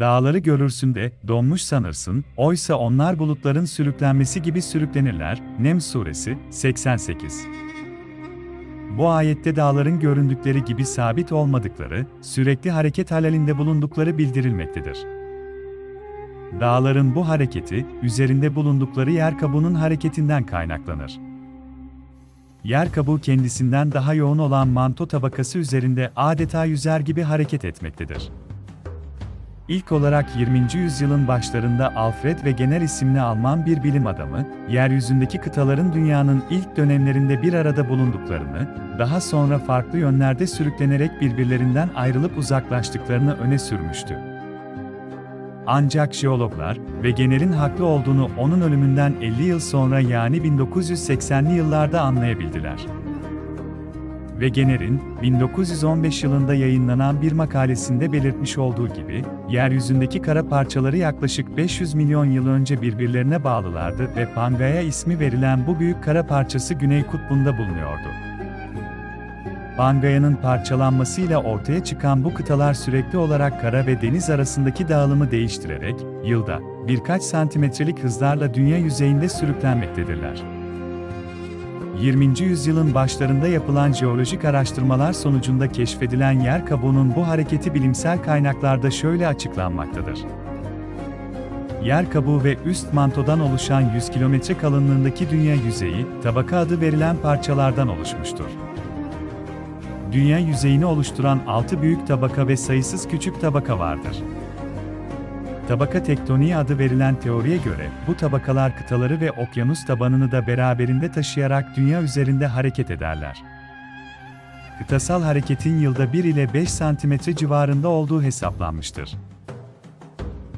Dağları görürsün de donmuş sanırsın, oysa onlar bulutların sürüklenmesi gibi sürüklenirler. Nem suresi 88. Bu ayette dağların göründükleri gibi sabit olmadıkları, sürekli hareket halinde bulundukları bildirilmektedir. Dağların bu hareketi, üzerinde bulundukları yer kabuğunun hareketinden kaynaklanır. Yer kabuğu kendisinden daha yoğun olan manto tabakası üzerinde adeta yüzer gibi hareket etmektedir. İlk olarak 20. yüzyılın başlarında Alfred Wegener isimli Alman bir bilim adamı, yeryüzündeki kıtaların dünyanın ilk dönemlerinde bir arada bulunduklarını, daha sonra farklı yönlerde sürüklenerek birbirlerinden ayrılıp uzaklaştıklarını öne sürmüştü. Ancak jeologlar, Wegener'in haklı olduğunu onun ölümünden 50 yıl sonra yani 1980'li yıllarda anlayabildiler. Wegener'in 1915 yılında yayınlanan bir makalesinde belirtmiş olduğu gibi, yeryüzündeki kara parçaları yaklaşık 500 milyon yıl önce birbirlerine bağlılardı ve Pangaea ismi verilen bu büyük kara parçası Güney Kutbu'nda bulunuyordu. Pangaea'nın parçalanmasıyla ortaya çıkan bu kıtalar sürekli olarak kara ve deniz arasındaki dağılımı değiştirerek, yılda birkaç santimetrelik hızlarla dünya yüzeyinde sürüklenmektedirler. 20. yüzyılın başlarında yapılan jeolojik araştırmalar sonucunda keşfedilen yer kabuğunun bu hareketi bilimsel kaynaklarda şöyle açıklanmaktadır. Yer kabuğu ve üst mantodan oluşan 100 kilometre kalınlığındaki dünya yüzeyi, tabaka adı verilen parçalardan oluşmuştur. Dünya yüzeyini oluşturan 6 büyük tabaka ve sayısız küçük tabaka vardır. Tabaka tektoniği adı verilen teoriye göre, bu tabakalar kıtaları ve okyanus tabanını da beraberinde taşıyarak dünya üzerinde hareket ederler. Kıtasal hareketin yılda 1 ile 5 santimetre civarında olduğu hesaplanmıştır.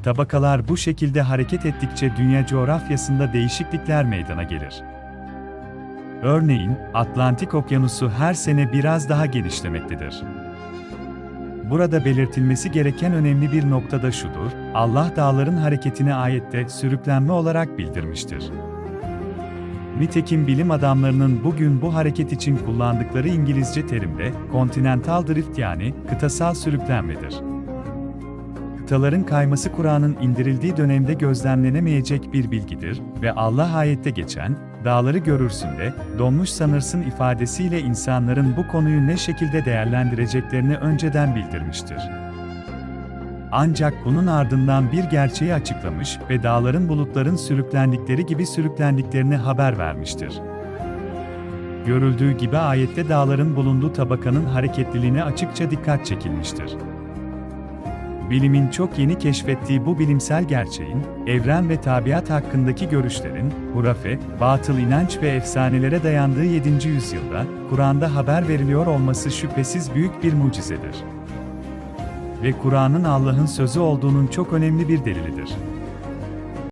Tabakalar bu şekilde hareket ettikçe dünya coğrafyasında değişiklikler meydana gelir. Örneğin, Atlantik Okyanusu her sene biraz daha genişlemektedir. Burada belirtilmesi gereken önemli bir nokta da şudur, Allah dağların hareketini ayette sürüklenme olarak bildirmiştir. Nitekim bilim adamlarının bugün bu hareket için kullandıkları İngilizce terimde continental drift yani kıtasal sürüklenmedir. Kıtaların kayması Kur'an'ın indirildiği dönemde gözlemlenemeyecek bir bilgidir ve Allah ayette geçen, dağları görürsün de, donmuş sanırsın ifadesiyle insanların bu konuyu ne şekilde değerlendireceklerini önceden bildirmiştir. Ancak bunun ardından bir gerçeği açıklamış ve dağların bulutların sürüklendikleri gibi sürüklendiklerini haber vermiştir. Görüldüğü gibi ayette dağların bulunduğu tabakanın hareketliliğine açıkça dikkat çekilmiştir. Bilimin çok yeni keşfettiği bu bilimsel gerçeğin, evren ve tabiat hakkındaki görüşlerin, hurafe, batıl inanç ve efsanelere dayandığı 7. yüzyılda, Kur'an'da haber veriliyor olması şüphesiz büyük bir mucizedir. Ve Kur'an'ın Allah'ın sözü olduğunun çok önemli bir delilidir.